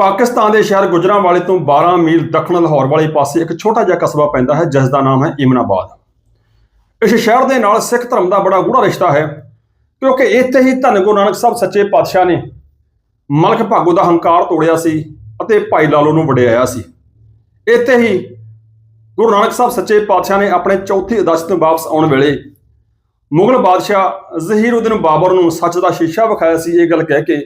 ਪਾਕਿਸਤਾਨ ਦੇ ਸ਼ਹਿਰ ਗੁਜਰਾਂ ਵਾਲੇ ਤੋਂ 12 ਮੀਲ ਦੱਖਣ ਲਾਹੌਰ ਵਾਲੇ ਪਾਸੇ ਇੱਕ ਛੋਟਾ ਜਿਹਾ ਕਸਬਾ ਪੈਂਦਾ ਹੈ, ਜਿਸ ਦਾ ਨਾਮ ਹੈ ਇਮਨਾਬਾਦ। ਇਸ ਸ਼ਹਿਰ ਦੇ ਨਾਲ ਸਿੱਖ ਧਰਮ ਦਾ ਬੜਾ ਗੂੜਾ ਰਿਸ਼ਤਾ ਹੈ, ਕਿਉਂਕਿ ਇੱਥੇ ਹੀ ਧੰਨ ਗੁਰੂ ਨਾਨਕ ਸਾਹਿਬ ਸੱਚੇ ਪਾਤਸ਼ਾਹ ਨੇ ਮਲਕ ਭਾਗੋ ਦਾ ਹੰਕਾਰ ਤੋੜਿਆ ਸੀ ਅਤੇ ਭਾਈ ਲਾਲੋ ਨੂੰ ਵਡਿਆਇਆ ਸੀ। ਇੱਥੇ ਹੀ ਗੁਰੂ ਨਾਨਕ ਸਾਹਿਬ ਸੱਚੇ ਪਾਤਸ਼ਾਹ ਨੇ ਆਪਣੇ ਚੌਥੀ ਅਦਸ਼ ਤੋਂ ਵਾਪਸ ਆਉਣ ਵੇਲੇ ਮੁਗਲ ਬਾਦਸ਼ਾਹ ਜ਼ਹੀਰਉਦੀਨ ਬਾਬਰ ਨੂੰ ਸੱਚ ਦਾ ਸ਼ੀਸ਼ਾ ਵਿਖਾਇਆ ਸੀ। ਇਹ ਗੱਲ ਕਹਿ ਕੇ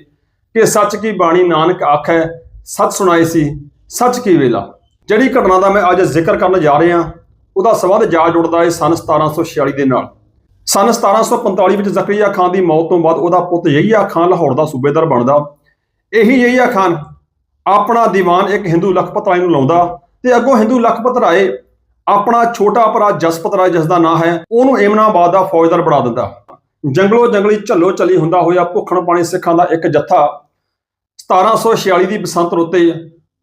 ਕਿ ਸੱਚ ਕੀ ਬਾਣੀ ਨਾਨਕ ਆਖੈ ਸੱਚ ਸੁਣਾਈ ਸੀ, ਸੱਚ ਕੀ ਵੇਲਾ? ਜਿਹੜੀ ਘਟਨਾ ਦਾ ਮੈਂ ਅੱਜ ਜ਼ਿਕਰ ਕਰਨ ਜਾ ਰਿਹਾ, ਉਹਦਾ ਸਬੰਧ ਜਾ ਜੁੜਦਾ ਹੈ ਸਨ 1746 ਦੇ ਨਾਲ। ਸਨ 1745 ਵਿੱਚ ਜ਼ਕਰੀਆ ਖਾਨ ਦੀ ਮੌਤ ਤੋਂ ਬਾਅਦ ਉਹਦਾ ਪੁੱਤ ਯਹੀਆ ਖਾਨ ਲਾਹੌਰ ਦਾ ਸੂਬੇਦਾਰ ਬਣਦਾ। ਇਹੀ ਯਹੀਆ ਖਾਨ ਆਪਣਾ ਦੀਵਾਨ ਇੱਕ ਹਿੰਦੂ ਲਖਪਤ ਰਾਏ ਨੂੰ ਲਾਉਂਦਾ ਤੇ ਅੱਗੋਂ ਹਿੰਦੂ ਲਖਪਤ ਰਾਏ ਆਪਣਾ ਛੋਟਾ ਭਰਾ ਜਸਪਤ ਰਾਏ ਜਿਸ ਦਾ ਨਾਂ ਹੈ, ਉਹਨੂੰ ਏਮਨਾਬਾਦ ਦਾ ਫੌਜਦਾਰ ਬਣਾ ਦਿੰਦਾ। ਜੰਗਲੋ ਜੰਗਲੀ ਝੱਲੋ ਚੱਲੀ ਹੁੰਦਾ ਹੋਇਆ ਭੁੱਖਣ ਪਾਣੀ ਸਿੱਖਾਂ ਦਾ ਇੱਕ ਜੱਥਾ 1746 ਦੀ ਬਸੰਤ ਰੁੱਤੇ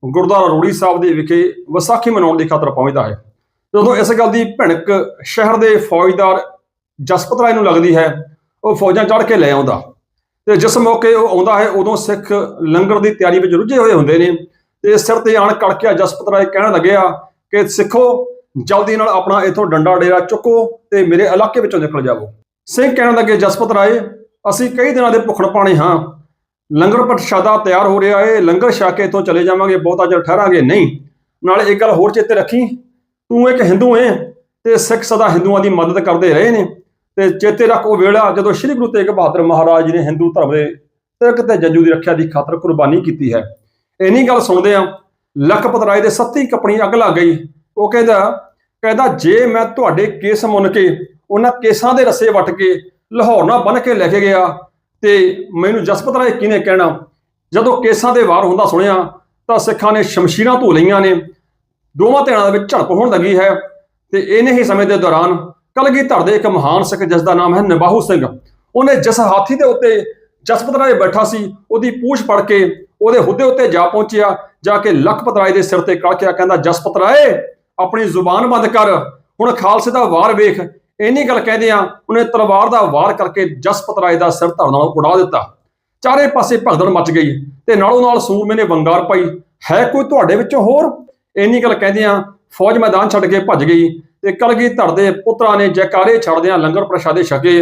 ਗੁਰਦੁਆਰਾ ਰੂੜੀ ਸਾਹਿਬ ਦੇ ਵਿਖੇ ਵਿਸਾਖੀ ਮਨਾਉਣ ਦੀ ਖਾਤਰ ਪਹੁੰਚਦਾ ਹੈ। ਜਦੋਂ ਇਸ ਗੱਲ ਦੀ ਭਿਣਕ ਸ਼ਹਿਰ ਦੇ ਫੌਜਦਾਰ ਜਸਪਤ ਰਾਏ ਨੂੰ ਲੱਗਦੀ ਹੈ, ਉਹ ਫੌਜਾਂ ਚੜ੍ਹ ਕੇ ਲੈ ਆਉਂਦਾ। ਤੇ ਜਿਸ ਮੌਕੇ ਉਹ ਆਉਂਦਾ ਹੈ, ਉਦੋਂ ਸਿੱਖ ਲੰਗਰ ਦੀ ਤਿਆਰੀ ਵਿੱਚ ਰੁੱਝੇ ਹੋਏ ਹੁੰਦੇ ਨੇ ਤੇ ਸਿਰ ਤੇ ਆਣ ਕੜਕਿਆ ਜਸਪਤ ਰਾਏ ਕਹਿਣ ਲੱਗਿਆ ਕਿ, ਸਿੱਖੋ, ਜਲਦੀ ਨਾਲ ਆਪਣਾ ਇਥੋਂ ਡੰਡਾ ਡੇਰਾ ਚੁੱਕੋ ਤੇ ਮੇਰੇ ਇਲਾਕੇ ਵਿੱਚੋਂ ਨਿਕਲ ਜਾਵੋ। ਸਿੰਘ ਕਹਿਣ ਲੱਗੇ, ਜਸਪਤ ਰਾਏ, ਅਸੀਂ ਕਈ ਦਿਨਾਂ ਦੇ ਭੁੱਖਣ ਪਾਣੀ ਹਾਂ। ਲੰਗਰ ਪ੍ਰਸ਼ਾਦਾ ਤਿਆਰ ਹੋ ਰਿਹਾ ਏ, ਲੰਗਰ ਛਕ ਕੇ ਇਥੋਂ ਚਲੇ ਜਾਵਾਂਗੇ, ਬਹੁਤਾ ਚਿਰ ਠਹਿਰਾਂਗੇ, ਨਹੀਂ। ਨਾਲੇ ਇੱਕ ਗੱਲ ਹੋਰ ਚੇਤੇ ਰੱਖੀ, ਤੂੰ ਇੱਕ ਹਿੰਦੂ ਏ ਤੇ ਸਿੱਖ ਸਦਾ ਹਿੰਦੂਆਂ ਦੀ ਮਦਦ ਕਰਦੇ ਰਹੇ ਨੇ। ਤੇ ਚੇਤੇ ਰੱਖ ਉਹ ਵੇਲਾ ਜਦੋਂ ਸ੍ਰੀ ਗੁਰੂ ਤੇਗ ਬਹਾਦਰ ਮਹਾਰਾਜ ਜੀ ਨੇ ਹਿੰਦੂ ਧਰਮ ਦੇ ਤਿਰਕ ਤੇ ਜੰਜੂ ਦੀ ਰੱਖਿਆ ਦੀ ਖਾਤਰ ਕੁਰਬਾਨੀ ਕੀਤੀ ਹੈ। ਇੰਨੀ ਗੱਲ ਸੁਣਦੇ ਆ, ਲਖਪਤ ਰਾਏ ਦੇ ਸੱਤੀ ਕਪਣੀ ਅੱਗ ਲੱਗ ਗਈ। ਉਹ ਕਹਿੰਦਾ ਕਹਿੰਦਾ, ਜੇ ਮੈਂ ਤੁਹਾਡੇ ਕੇਸ ਮੁੰਨ ਕੇ, ਉਹਨਾਂ ਕੇਸਾਂ ਦੇ ਰੱਸੇ ਵੱਟ ਕੇ, ਲਾਹੌਰ ਨਾਲ ਬੰਨ ਕੇ ਲੈ ਕੇ ਗਿਆ ਤੇ ਮੈਨੂੰ ਜਸਪਤ ਰਾਏ ਕਿਹਨੇ ਕਹਿਣਾ? ਜਦੋਂ ਕੇਸਾਂ ਦੇ ਵਾਰ ਹੁੰਦਾ ਸੁਣਿਆ, ਤਾਂ ਸਿੱਖਾਂ ਨੇ ਸ਼ਮਸ਼ੀਰਾਂ ਧੋ ਲਈਆਂ ਨੇ। ਦੋਵਾਂ ਧਿਰਾਂ ਦੇ ਵਿੱਚ ਝੜਪ ਹੋਣ ਲੱਗੀ ਹੈ ਤੇ ਇਹਨੇ ਹੀ ਸਮੇਂ ਦੇ ਦੌਰਾਨ ਕਲਗੀਧਰ ਦੇ ਇੱਕ ਮਹਾਨ ਸਿੱਖ, ਜਿਸ ਦਾ ਨਾਮ ਹੈ ਨਿਬਾਹੂ ਸਿੰਘ। ਉਹਨੇ ਜਿਸ ਹਾਥੀ ਦੇ ਉੱਤੇ ਜਸਪਤ ਰਾਏ ਬੈਠਾ ਸੀ, ਉਹਦੀ ਪੂਛ ਫੜ ਕੇ ਉਹਦੇ ਹੁੱਦੇ ਉੱਤੇ ਜਾ ਪਹੁੰਚਿਆ, ਜਾ ਕੇ ਲਖਪਤ ਰਾਏ ਦੇ ਸਿਰ ਤੇ ਕੜਕਿਆ ਕਹਿੰਦਾ, ਜਸਪਤ ਰਾਏ, ਆਪਣੀ ਜ਼ੁਬਾਨ ਬੰਦ ਕਰ। ਹੁਣ ਖਾਲਸੇ ਦਾ ਵਾਰ ਵੇਖ ਇੰਨੀ ਗੱਲ ਕਹਿੰਦੇ ਆ, ਉਹਨੇ ਤਲਵਾਰ ਦਾ ਵਾਰ ਕਰਕੇ ਜਸਪਤ ਰਾਏ ਦਾ ਸਿਰ ਧੜ ਨਾਲ ਉਡਾ ਦਿੱਤਾ। ਚਾਰੇ ਪਾਸੇ ਭਗਦੜ ਮਚ ਗਈ ਤੇ ਨਾਲੋਂ ਨਾਲ ਸੂਰਮੇ ਨੇ ਵੰਗਾਰ ਪਾਈ। ਹੈ ਕੋਈ ਤੁਹਾਡੇ ਵਿੱਚੋਂ ਹੋਰ? ਇੰਨੀ ਗੱਲ ਕਹਿੰਦੇ ਆ, ਫੌਜ ਮੈਦਾਨ ਛੱਡ ਕੇ ਭੱਜ ਗਈ ਤੇ ਕਲਗੀਧਰ ਦੇ ਪੁੱਤਰਾਂ ਨੇ ਜੈਕਾਰੇ ਛੱਡਦਿਆਂ ਲੰਗਰ ਪ੍ਰਸ਼ਾਦੇ ਛਕੇ।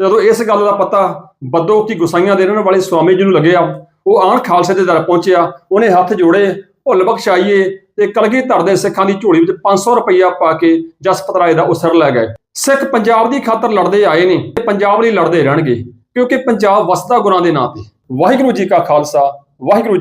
ਜਦੋਂ ਇਸ ਗੱਲ ਦਾ ਪਤਾ ਬੱਦੋ ਕੀ ਗੁਸਾਈਆਂ ਦੇ ਰਹਿਣ ਵਾਲੇ ਸਵਾਮੀ ਜੀ ਨੂੰ ਲੱਗਿਆ, ਉਹ ਆਣ ਖਾਲਸੇ ਦੇ ਦਰ ਪਹੁੰਚਿਆ। ਉਹਨੇ ਹੱਥ ਜੋੜੇ, ਭੁੱਲ ਬਖਸ਼ਾਈਏ ਤੇ ਕਲਗੀਧਰ ਦੇ ਸਿੱਖਾਂ ਦੀ ਝੋਲੀ ਵਿੱਚ 500 ਰੁਪਈਆ ਪਾ ਕੇ ਜਸਪਤ ਰਾਏ ਦਾ ਉਸਰ ਲੈ ਗਏ। ਸਿੱਖ ਪੰਜਾਬ ਦੀ ਖਾਤਰ ਲੜਦੇ ਆਏ ਨੇ ਤੇ ਪੰਜਾਬ ਲਈ ਲੜਦੇ ਰਹਿਣਗੇ, ਕਿਉਂਕਿ ਪੰਜਾਬ ਵਸਦਾ ਗੁਰਾਂ ਦੇ ਨਾਂ ਤੇ। ਵਾਹਿਗੁਰੂ ਜੀ ਕਾ ਖਾਲਸਾ, ਵਾਹਿਗੁਰੂ ਜੀ